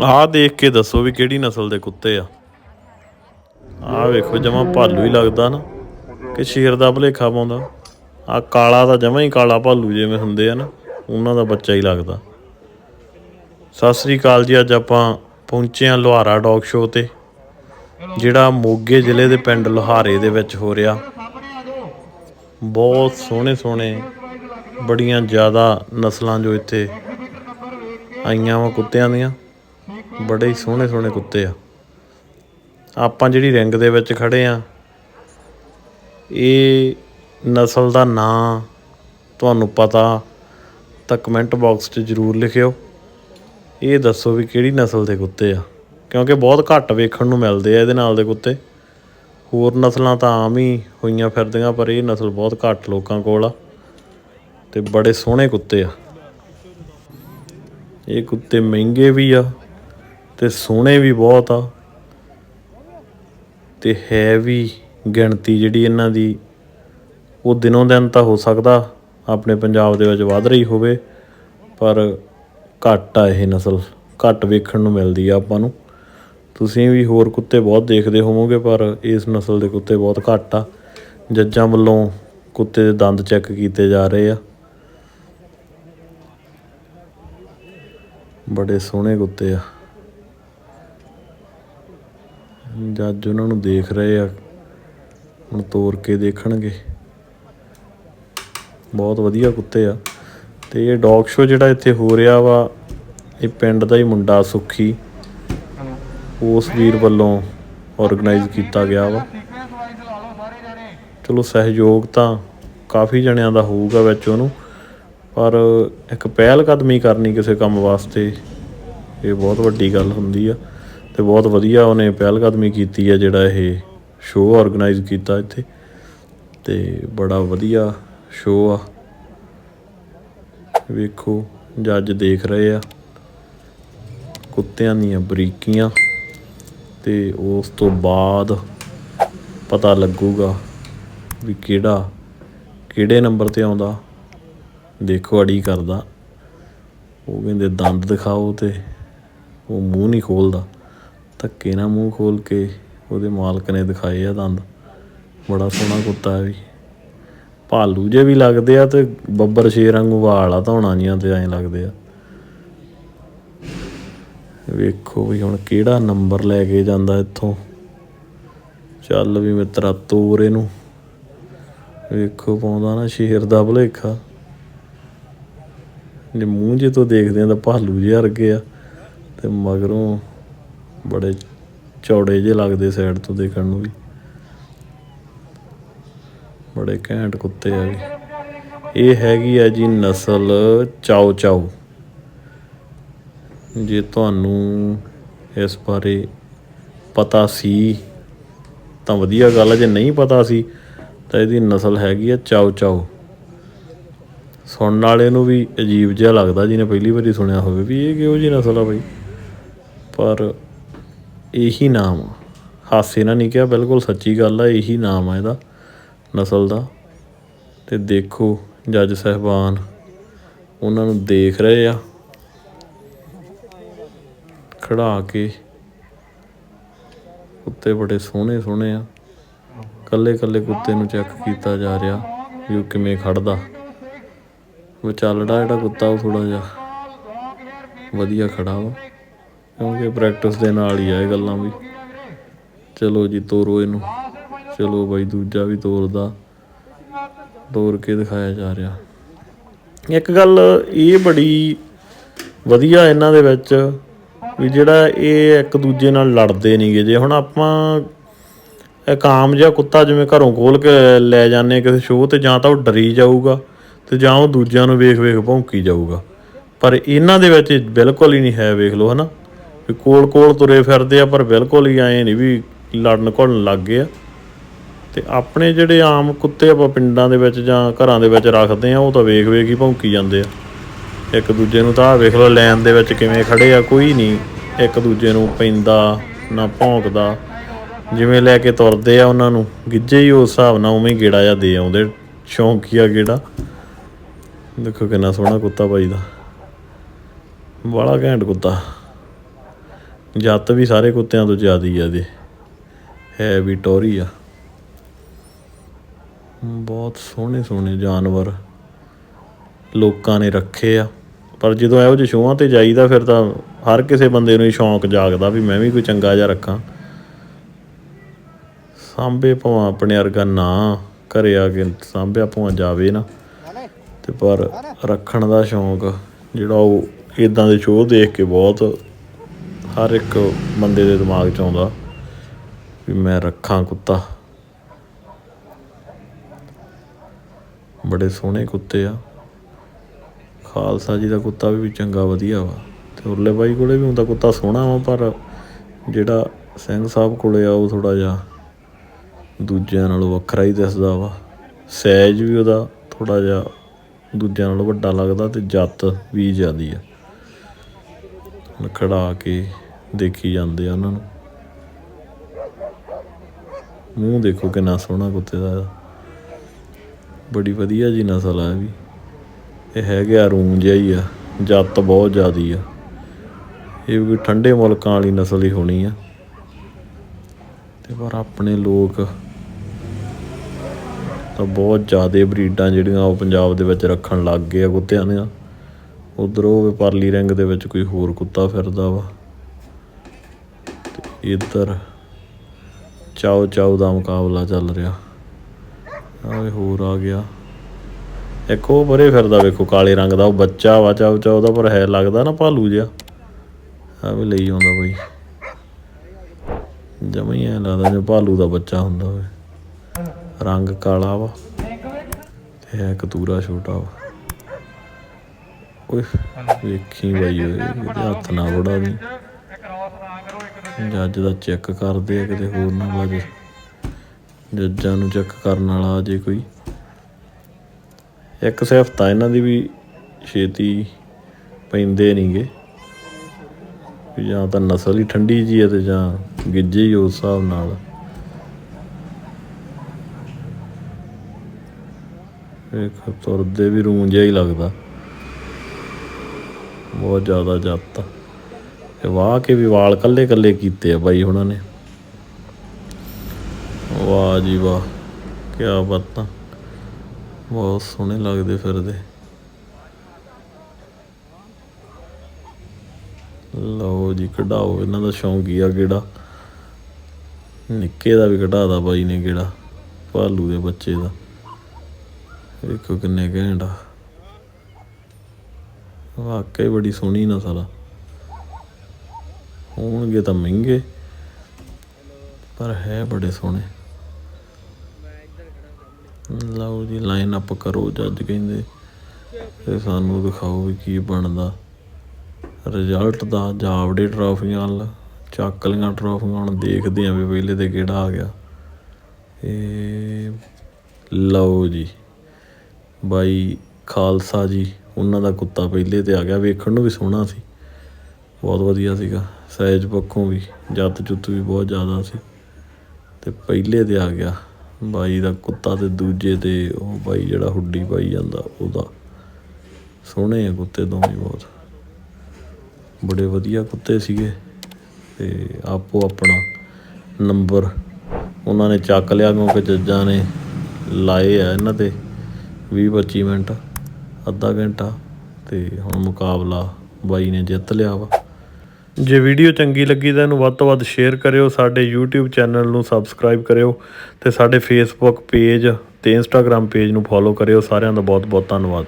ਆਹ ਦੇਖ ਕੇ ਦੱਸੋ ਵੀ ਕਿਹੜੀ ਨਸਲ ਦੇ ਕੁੱਤੇ ਆ। ਆਹ ਵੇਖੋ, ਜਮਾ ਭਾਲੂ ਹੀ ਲੱਗਦਾ ਨਾ। ਕਿ ਸ਼ੇਰ ਦਾ ਭਲੇਖਾ ਪਾਉਂਦਾ। ਆ ਕਾਲਾ ਤਾਂ ਜਮਾ ਹੀ ਕਾਲਾ ਭਾਲੂ ਜਿਵੇਂ ਹੁੰਦੇ ਆ ਨਾ, ਉਹਨਾਂ ਦਾ ਬੱਚਾ ਹੀ ਲੱਗਦਾ। ਸਤਿ ਸ੍ਰੀ ਅਕਾਲ ਜੀ, ਅੱਜ ਆਪਾਂ ਪਹੁੰਚੇ ਆ ਲੋਹਾਰਾ ਡੌਗ ਸ਼ੋਅ ਤੇ, ਜਿਹੜਾ ਮੋਗੇ ਜ਼ਿਲ੍ਹੇ ਦੇ ਪਿੰਡ ਲੋਹਾਰੇ ਦੇ ਵਿੱਚ ਹੋ ਰਿਹਾ। ਬਹੁਤ ਸੋਹਣੇ ਸੋਹਣੇ, ਬੜੀਆਂ ਜ਼ਿਆਦਾ ਨਸਲਾਂ ਜੋ ਇੱਥੇ ਆਈਆਂ ਵਾ ਕੁੱਤਿਆਂ ਦੀਆਂ। ਬੜੇ ਹੀ ਸੋਹਣੇ ਸੋਹਣੇ ਕੁੱਤੇ ਆ। ਆਪਾਂ ਜਿਹੜੀ ਰਿੰਗ ਦੇ ਵਿੱਚ ਖੜੇ ਆ, ਇਹ ਨਸਲ ਦਾ ਨਾਂ ਤੁਹਾਨੂੰ ਪਤਾ, ਤਾਂ ਕਮੈਂਟ ਬਾਕਸ 'ਚ ਜ਼ਰੂਰ ਲਿਖਿਓ। ਇਹ ਦੱਸੋ ਵੀ ਕਿਹੜੀ ਨਸਲ ਦੇ ਕੁੱਤੇ ਆ। ਕਿਉਂਕਿ ਬਹੁਤ ਘੱਟ ਵੇਖਣ ਨੂੰ ਮਿਲਦੇ ਆ ਇਹਦੇ ਨਾਲ ਦੇ ਕੁੱਤੇ। ਹੋਰ ਨਸਲਾਂ ਤਾਂ ਆਮ ਹੀ ਹੋਈਆਂ ਫਿਰਦੀਆਂ, ਪਰ ਇਹ ਨਸਲ ਬਹੁਤ ਘੱਟ ਲੋਕਾਂ ਕੋਲ ਆ ਤੇ ਬੜੇ ਸੋਹਣੇ ਕੁੱਤੇ ਆ। ਇਹ ਕੁੱਤੇ ਮਹਿੰਗੇ ਵੀ ਆ ਤੇ ਸੋਹਣੇ ਵੀ ਬਹੁਤ ਆ। ਤੇ ਹੈ ਵੀ ਗਿਣਤੀ ਜਿਹੜੀ ਇਹਨਾਂ ਦੀ, ਉਹ ਦਿਨੋਂ ਦਿਨ ਤਾਂ ਹੋ ਸਕਦਾ ਆਪਣੇ ਪੰਜਾਬ ਦੇ ਵਿੱਚ ਵੱਧ ਰਹੀ ਹੋਵੇ, ਪਰ ਘੱਟ ਆ ਇਹ ਨਸਲ। ਘੱਟ ਵੇਖਣ ਨੂੰ ਮਿਲਦੀ ਆ ਆਪਾਂ ਨੂੰ। ਤੁਸੀਂ ਵੀ ਹੋਰ ਕੁੱਤੇ ਬਹੁਤ ਦੇਖਦੇ ਹੋਵੋਗੇ, ਪਰ ਇਸ ਨਸਲ ਦੇ ਕੁੱਤੇ ਬਹੁਤ ਘੱਟ ਆ। ਜੱਜਾਂ ਵੱਲੋਂ ਕੁੱਤੇ ਦੇ ਦੰਦ ਚੈੱਕ ਕੀਤੇ ਜਾ ਰਹੇ ਆ। ਬੜੇ ਸੋਹਣੇ ਕੁੱਤੇ ਆ। ਅੱਜ ਉਹਨਾਂ ਨੂੰ ਦੇਖ ਰਹੇ ਆ, ਹੁਣ ਤੋਰ ਕੇ ਦੇਖਣਗੇ। ਬਹੁਤ ਵਧੀਆ ਕੁੱਤੇ ਆ। ਤੇ ਇਹ ਡੌਗ ਸ਼ੋ ਜਿਹੜਾ ਇੱਥੇ ਹੋ ਰਿਹਾ ਵਾ, ਇਹ ਪਿੰਡ ਦਾ ਹੀ ਮੁੰਡਾ ਸੁਖੀ। ਉਸ ਵੀਰ ਵੱਲੋਂ ਆਰਗੇਨਾਈਜ਼ ਕੀਤਾ ਗਿਆ ਵਾ। ਚਲੋ ਸਹਿਯੋਗ ਤਾਂ ਕਾਫੀ ਜਣਿਆਂ ਦਾ ਹੋਊਗਾ ਵਿੱਚ ਉਹਨੂੰ, ਪਰ ਇੱਕ ਪਹਿਲ ਕਦਮੀ ਕਰਨੀ ਕਿਸੇ ਕੰਮ ਵਾਸਤੇ, ਇਹ ਬਹੁਤ ਵੱਡੀ ਗੱਲ ਹੁੰਦੀ ਆ। ਤੇ ਬਹੁਤ ਵਧੀਆ ਉਹਨੇ ਪਹਿਲਕਦਮੀ ਕੀਤੀ ਆ ਜਿਹੜਾ ਇਹ ਸ਼ੋਅ ਆਰਗੇਨਾਈਜ਼ ਕੀਤਾ ਇੱਥੇ। ਤੇ ਬੜਾ ਵਧੀਆ ਸ਼ੋਅ ਆ। ਵੇਖੋ ਜੱਜ ਦੇਖ ਰਹੇ ਆ। ਕੁੱਤਿਆਂ ਦੀਆਂ ਬਰੀਕੀਆਂ। ਤੇ ਉਸ ਤੋਂ ਬਾਅਦ ਪਤਾ ਲੱਗੂਗਾ ਵੀ ਕਿਹੜਾ, ਕਿਹੜੇ ਨੰਬਰ ਤੇ ਆਉਂਦਾ। ਦੇਖੋ ਅੜੀ ਕਰਦਾ। ਉਹ ਕਹਿੰਦੇ ਦੰਦ ਦਿਖਾਓ ਤੇ ਉਹ ਮੂੰਹ ਨਹੀਂ ਖੋਲਦਾ। ਧੱਕੇ ਨਾਲ ਮੂੰਹ ਖੋਲ ਕੇ ਉਹਦੇ ਮਾਲਕ ਨੇ ਦਿਖਾਏ ਆ ਦੰਦ। ਬੜਾ ਸੋਹਣਾ ਕੁੱਤਾ ਹੈ ਵੀ। ਭਾਲੂ ਜੇ ਵੀ ਲੱਗਦੇ ਆ ਤੇ ਬੱਬਰ ਸ਼ੇਰ ਵਾਂਗੂ ਵਾਲ ਆ ਧੌਣਾ ਜੀਆਂ ਤੇ ਐਂ ਲੱਗਦੇ ਆ। ਵੇਖੋ ਵੀ ਹੁਣ ਕਿਹੜਾ ਨੰਬਰ ਲੈ ਕੇ ਜਾਂਦਾ ਇੱਥੋਂ। ਚੱਲ ਵੀ ਮਿੱਤਰਾ ਤੋਰ ਇਹਨੂੰ। ਵੇਖੋ ਪਾਉਂਦਾ ਨਾ ਸ਼ੇਰ ਦਾ ਭਲੇਖਾ। ਜੇ ਮੂੰਹ ਜੇ ਤੋਂ ਦੇਖਦੇ ਆ ਤਾਂ ਭਾਲੂ ਜਿਹੇ ਵਰਗੇ ਆ। ਤੇ ਮਗਰੋਂ ਬੜੇ ਚੌੜੇ ਜਿਹੇ ਲੱਗਦੇ ਸਾਈਡ ਤੋਂ ਦੇਖਣ ਨੂੰ ਵੀ। ਬੜੇ ਘੈਂਟ ਕੁੱਤੇ ਆ ਵੀ ਇਹ ਹੈਗੀ ਆ ਜੀ ਨਸਲ ਚਾਓ ਚਾਓ। ਜੇ ਤੁਹਾਨੂੰ ਇਸ ਬਾਰੇ ਪਤਾ ਸੀ, ਤਾਂ ਵਧੀਆ ਗੱਲ ਹੈ ਜੇ ਨਹੀਂ ਪਤਾ ਸੀ, ਤਾਂ ਇਹਦੀ ਨਸਲ ਹੈਗੀ ਆ ਚਾਓ ਚਾਓ। ਸੁਣਨ ਵਾਲੇ ਨੂੰ ਵੀ ਅਜੀਬ ਜਿਹਾ ਲੱਗਦਾ, ਜਿਹਨੇ ਪਹਿਲੀ ਵਾਰੀ ਸੁਣਿਆ ਹੋਵੇ, ਵੀ ਇਹ ਕਿਹੋ ਜਿਹੀ ਨਸਲ ਆ ਬਈ? ਪਰ ਇਹੀ ਨਾਮ ਆ। ਹਾਸੇ ਨਾਲ ਨਹੀਂ ਕਿਹਾ, ਬਿਲਕੁਲ ਸੱਚੀ ਗੱਲ ਆ, ਇਹੀ ਨਾਮ ਆ ਇਹਦਾ, ਨਸਲ ਦਾ। ਤੇ ਦੇਖੋ ਜੱਜ ਸਹਿਬਾਨ, ਉਹਨਾਂ ਨੂੰ ਦੇਖ ਰਹੇ ਆ। ਖੜਾ ਕੇ ਕੁੱਤੇ ਬੜੇ ਸੋਹਣੇ ਸੋਹਣੇ ਆ। ਕੱਲੇ ਕੱਲੇ ਕੁੱਤੇ ਨੂੰ ਚੈੱਕ ਕੀਤਾ ਜਾ ਰਿਹਾ ਵੀ ਉਹ ਕਿਵੇਂ ਖੜਦਾ। ਵਿਚਾਲੜਾ ਜਿਹੜਾ ਕੁੱਤਾ ਉਹ ਥੋੜਾ ਜਿਹਾ ਵਧੀਆ ਖੜਾ ਵਾ। ਕਿਉਂਕਿ ਪ੍ਰੈਕਟਿਸ ਦੇ ਨਾਲ ਹੀ ਆ ਇਹ ਗੱਲਾਂ ਵੀ। ਚਲੋ ਜੀ, ਤੋਰੋ ਇਹਨੂੰ। ਚਲੋ ਬਾਈ, ਦੂਜਾ ਵੀ ਤੋਰਦਾ। ਤੋਰ ਕੇ ਦਿਖਾਇਆ ਜਾ ਰਿਹਾ। ਇੱਕ ਗੱਲ ਇਹ ਬੜੀ ਵਧੀਆ ਇਹਨਾਂ ਦੇ ਵਿੱਚ ਵੀ ਜਿਹੜਾ ਇਹ ਇੱਕ ਦੂਜੇ ਨਾਲ ਲੜਦੇ ਨਹੀਂਗੇ। ਜੇ ਹੁਣ ਆਪਾਂ ਇੱਕ ਆਮ ਜਿਹਾ ਕੁੱਤਾ ਜਿਵੇਂ ਘਰੋਂ ਖੋਲ ਕੇ ਲੈ ਜਾਂਦੇ ਕਿਸੇ ਸ਼ੋਅ ਤੇ, ਜਾਂ ਤਾਂ ਉਹ ਡਰੀ ਜਾਊਗਾ ਤੇ ਜਾਂ ਉਹ ਦੂਜਿਆਂ ਨੂੰ ਵੇਖ ਵੇਖ ਭੌਂਕੀ ਜਾਊਗਾ। ਪਰ ਇਹਨਾਂ ਦੇ ਵਿੱਚ ਬਿਲਕੁਲ ਹੀ ਨਹੀਂ ਹੈ, ਵੇਖ ਲਓ ਹਨਾ। ਵੀ ਕੋਲ ਕੋਲ ਤੁਰੇ ਫਿਰਦੇ ਆ, ਪਰ ਬਿਲਕੁਲ ਹੀ ਐਂ ਨਹੀਂ ਵੀ ਲੜਨ ਘੁਲਣ ਲੱਗ ਗਏ ਆ। ਤੇ ਆਪਣੇ ਜਿਹੜੇ ਆਮ ਕੁੱਤੇ ਆਪਾਂ ਪਿੰਡਾਂ ਦੇ ਵਿੱਚ ਜਾਂ ਘਰਾਂ ਦੇ ਵਿੱਚ ਰੱਖਦੇ ਆ, ਉਹ ਤਾਂ ਵੇਖ ਵੇਖ ਹੀ ਭੌਂਕੀ ਜਾਂਦੇ ਆ। ਇੱਕ ਦੂਜੇ ਨੂੰ ਤਾਂ ਵੇਖ ਲਓ ਲਾਈਨ ਦੇ ਵਿੱਚ ਕਿਵੇਂ ਖੜੇ ਆ, ਕੋਈ ਨਹੀਂ। ਇੱਕ ਦੂਜੇ ਨੂੰ ਪੈਂਦਾ ਨਾ ਭੌਂਕਦਾ। ਜਿਵੇਂ ਲੈ ਕੇ ਤੁਰਦੇ ਆ ਉਹਨਾਂ ਨੂੰ, ਗਿੱਜੇ ਹੀ ਉਸ ਹਿਸਾਬ ਨਾਲ ਉਵੇਂ ਹੀ ਗੇੜਾ ਜਾਂ ਦੇ ਆਉਂਦੇ, ਸ਼ੌਂਕੀਆ ਗੇੜਾ। ਦੇਖੋ ਕਿੰਨਾ ਸੋਹਣਾ ਕੁੱਤਾ ਬਾਈ ਦਾ। ਬੜਾ ਘੈਂਟ ਕੁੱਤਾ। ਜੱਤ ਵੀ ਸਾਰੇ ਕੁੱਤਿਆਂ ਤੋਂ ਜ਼ਿਆਦੀ ਆ ਇਹਦੇ। ਹੈ ਵੀ ਟੋਰੀ ਆ। ਬਹੁਤ ਸੋਹਣੇ ਸੋਹਣੇ ਜਾਨਵਰ ਲੋਕਾਂ ਨੇ ਰੱਖੇ ਆ। ਪਰ ਜਦੋਂ ਇਹੋ ਜਿਹੇ ਸ਼ੋਆਂ ਤੇ ਜਾਈਦਾ ਫਿਰ ਤਾਂ ਹਰ ਕਿਸੇ ਬੰਦੇ ਨੂੰ ਹੀ ਸ਼ੌਂਕ ਜਾਗਦਾ ਵੀ ਮੈਂ ਵੀ ਕੋਈ ਚੰਗਾ ਜਿਹਾ ਰੱਖਾਂ। ਸਾਂਭੇ ਭਾਵੇਂ ਆਪਣੇ ਵਰਗਾ ਨਾ, ਘਰੇ ਆ ਕੇ ਸਾਂਭਿਆ ਭਾਵੇਂ ਜਾਵੇ ਨਾ। ਤੇ ਪਰ ਰੱਖਣ ਦਾ ਸ਼ੌਂਕ ਜਿਹੜਾ ਉਹ ਇਦਾਂ ਦੇ ਸ਼ੋਅ ਦੇਖ ਕੇ ਬਹੁਤ ਹਰ ਇੱਕ ਬੰਦੇ ਦੇ ਦਿਮਾਗ 'ਚ ਆਉਂਦਾ ਵੀ ਮੈਂ ਰੱਖਾਂ ਕੁੱਤਾ। ਬੜੇ ਸੋਹਣੇ ਕੁੱਤੇ ਆ। ਖਾਲਸਾ ਜੀ ਦਾ ਕੁੱਤਾ ਵੀ ਚੰਗਾ ਵਧੀਆ ਵਾ। ਤੇ ਉਰਲੇ ਬਾਈ ਕੋਲੇ ਵੀ ਹੁੰਦਾ ਕੁੱਤਾ ਸੋਹਣਾ ਵਾ, ਪਰ ਜਿਹੜਾ ਸਿੰਘ ਸਾਹਿਬ ਕੋਲੇ ਆ, ਉਹ ਥੋੜਾ ਜਿਹਾ ਦੂਜਿਆਂ ਨਾਲੋਂ ਵੱਖਰਾ ਹੀ ਦਿਸਦਾ ਵਾ। ਸੈਜ ਵੀ ਉਹਦਾ ਥੋੜਾ ਜਿਹਾ ਦੂਜਿਆਂ ਨਾਲੋਂ ਵੱਡਾ ਲੱਗਦਾ ਤੇ ਜੱਤ ਵੀ ਜ਼ਿਆਦੀ ਆ। ਖੜਾ ਕੇ ਦੇਖੀ ਜਾਂਦੇ ਆ ਉਹਨਾਂ ਨੂੰ। ਮੂੰਹ ਦੇਖੋ ਕਿੰਨਾ ਸੋਹਣਾ ਕੁੱਤੇ ਦਾ। ਬੜੀ ਵਧੀਆ ਜੀ ਨਸਲ ਆ ਵੀ। ਇਹ ਹੈਗੇ ਆ ਰੂਮ ਜਿਹਾ ਹੀ ਆ, ਜੱਤ ਬਹੁਤ ਜ਼ਿਆਦੀ ਆ। ਇਹ ਵੀ ਠੰਡੇ ਮੁਲਕਾਂ ਵਾਲੀ ਨਸਲ ਹੀ ਹੋਣੀ ਆ। ਤੇ ਪਰ ਆਪਣੇ ਲੋਕ ਤਾਂ ਬਹੁਤ ਜ਼ਿਆਦੇ ਬਰੀਡਾਂ ਜਿਹੜੀਆਂ ਉਹ ਪੰਜਾਬ ਦੇ ਵਿੱਚ ਰੱਖਣ ਲੱਗ ਗਏ ਆ ਕੁੱਤਿਆਂ ਦੀਆਂ। ਉਧਰ ਉਹ ਪਰਲੀ ਰਿੰਗ ਦੇ ਵਿੱਚ ਕੋਈ ਹੋਰ ਕੁੱਤਾ ਫਿਰਦਾ ਵਾ। ਇੱਧਰ ਚਾਓ ਚਾਓ ਦਾ ਮੁਕਾਬਲਾ ਚੱਲ ਰਿਹਾ। ਆਵੇ ਹੋਰ ਆ ਗਿਆ। ਇੱਕ ਉਹ ਪਰੇ ਫਿਰਦਾ ਵੇਖੋ, ਕਾਲੇ ਰੰਗ ਦਾ, ਉਹ ਬੱਚਾ ਵਾ, ਚਾਓ ਚਾਓ ਦਾ, ਪਰ ਹੈ ਲੱਗਦਾ ਨਾ ਭਾਲੂ ਜਿਹਾ। ਆ ਵੀ ਲਈ ਆਉਂਦਾ ਬਈ ਜਮਾ ਹੀ ਐ ਲੱਗਦਾ ਜਿਵੇਂ ਭਾਲੂ ਦਾ ਬੱਚਾ ਹੁੰਦਾ ਹੋਵੇ। ਰੰਗ ਕਾਲਾ ਵਾ ਤੇ ਹੈ ਕਤੂਰਾ ਛੋਟਾ ਵਾ। ਓਏ, ਵੇਖੀ ਬਾਈ ਓਏ ਹੱਥ ਨਾ ਬੜਾ ਨਹੀਂ ਜੱਜ ਦਾ ਚੈੱਕ ਕਰਦੇ ਆ ਕਿਤੇ ਹੋਰ ਨਾ ਬਾਜ ਜੱਜਾਂ ਨੂੰ ਚੈੱਕ ਕਰਨ ਵਾਲਾ ਜੇ ਕੋਈ। ਇੱਕ ਸਿਫਤ ਆ ਇਹਨਾਂ ਦੀ ਵੀ ਛੇਤੀ ਪੈਂਦੇ ਨਹੀਂਗੇ। ਵੀ ਜਾਂ ਤਾਂ ਨਸਲ ਹੀ ਠੰਡੀ ਜੀ ਹੈ ਤੇ ਜਾਂ ਗਿੱਜੇ ਹੀ ਉਸ ਹਿਸਾਬ ਨਾਲ। ਇੱਕ ਤੁਰਦੇ ਵੀ ਰੂੰ ਜਿਹਾ ਹੀ ਲੱਗਦਾ। ਬਹੁਤ ਜ਼ਿਆਦਾ ਜੱਤ ਆ। ਤੇ ਵਾਹ ਕੇ ਵੀ ਵਾਲ ਕੱਲੇ ਕੱਲੇ ਕੀਤੇ ਆ ਬਾਈ ਉਹਨਾਂ ਨੇ। ਵਾਹ ਜੀ ਵਾਹ ਕੀ ਬਾਤਾਂ। ਬਹੁਤ ਸੋਹਣੇ ਲੱਗਦੇ ਫਿਰਦੇ। ਲਓ ਜੀ, ਕਢਾਓ ਇਹਨਾਂ ਦਾ ਸ਼ੌਂਕ ਹੀ ਆ ਕਿਹੜਾ। ਨਿੱਕੇ ਦਾ ਵੀ ਕਢਾਦਾ ਬਾਈ ਨੇ ਕਿਹੜਾ, ਭਾਲੂ ਦੇ ਬੱਚੇ ਦਾ। ਵੇਖੋ ਕਿੰਨੇ ਘੈਂਟ ਆ। ਵਾਕਈ ਬੜੀ ਸੋਹਣੀ ਨਾ ਸਾਰਾ। ਹੋਣਗੇ ਤਾਂ ਮਹਿੰਗੇ, ਪਰ ਹੈ ਬੜੇ ਸੋਹਣੇ। ਲਓ ਜੀ ਲਾਈਨ ਅਪ ਕਰੋ ਜੱਜ ਕਹਿੰਦੇ। ਤੇ ਸਾਨੂੰ ਦਿਖਾਓ ਵੀ ਕੀ ਬਣਦਾ। ਰਿਜ਼ਲਟ ਦਾ ਜਾਵੜੇ ਟਰਾਫੀਆਂ ਵੱਲ ਚੱਕ ਲਈਆਂ ਟਰਾਫੀਆਂ ਹੁਣ ਦੇਖਦੇ ਆਂ ਵੀ ਪਹਿਲੇ ਤੇ ਕਿਹੜਾ ਆ ਗਿਆ। ਇਹ ਲਓ ਜੀ, ਬਾਈ ਖਾਲਸਾ ਜੀ, ਉਹਨਾਂ ਦਾ ਕੁੱਤਾ ਪਹਿਲੇ ਤੇ ਆ ਗਿਆ, ਵੇਖਣ ਨੂੰ ਵੀ ਸੋਹਣਾ ਸੀ। ਬਹੁਤ ਵਧੀਆ ਸੀਗਾ। ਸਾਈਜ਼ ਪੱਖੋਂ ਵੀ, ਜੱਤ ਜੁੱਤ ਵੀ ਬਹੁਤ ਜ਼ਿਆਦਾ ਸੀ। ਤੇ ਪਹਿਲੇ ਤੇ ਆ ਗਿਆ, ਬਾਈ ਦਾ ਕੁੱਤਾ ਤੇ ਦੂਜੇ ਤੇ ਉਹ ਬਾਈ ਜਿਹੜਾ ਹੁੱਡੀ ਪਾਈ ਜਾਂਦਾ, ਉਹਦਾ। ਸੋਹਣੇ ਆ ਕੁੱਤੇ ਦੋਵੇਂ ਬਹੁਤ। ਬੜੇ ਵਧੀਆ ਕੁੱਤੇ ਸੀਗੇ। ਤੇ ਆਪੋ ਆਪਣਾ ਨੰਬਰ ਉਹਨਾਂ ਨੇ ਚੱਕ ਲਿਆ ਕਿਉਂਕਿ ਜੱਜਾਂ ਨੇ ਲਾਏ ਆ ਇਹਨਾਂ ਤੇ 20 25 ਮਿੰਟ, ਅੱਧਾ ਘੰਟਾ। ਤੇ ਹੁਣ ਮੁਕਾਬਲਾ ਬਾਈ ਨੇ ਜਿੱਤ ਲਿਆ ਵਾ। ਜੇ ਵੀਡੀਓ ਚੰਗੀ ਲੱਗੀ ਤਾਂ ਇਹਨੂੰ ਵੱਧ ਤੋਂ ਵੱਧ ਸ਼ੇਅਰ ਕਰਿਓ, ਸਾਡੇ YouTube ਚੈਨਲ ਨੂੰ ਸਬਸਕ੍ਰਾਈਬ ਕਰਿਓ ਤੇ ਸਾਡੇ Facebook ਪੇਜ ਤੇ Instagram ਪੇਜ ਨੂੰ ਫੋਲੋ ਕਰਿਓ। ਸਾਰਿਆਂ ਦਾ ਬਹੁਤ ਬਹੁਤ ਧੰਨਵਾਦ।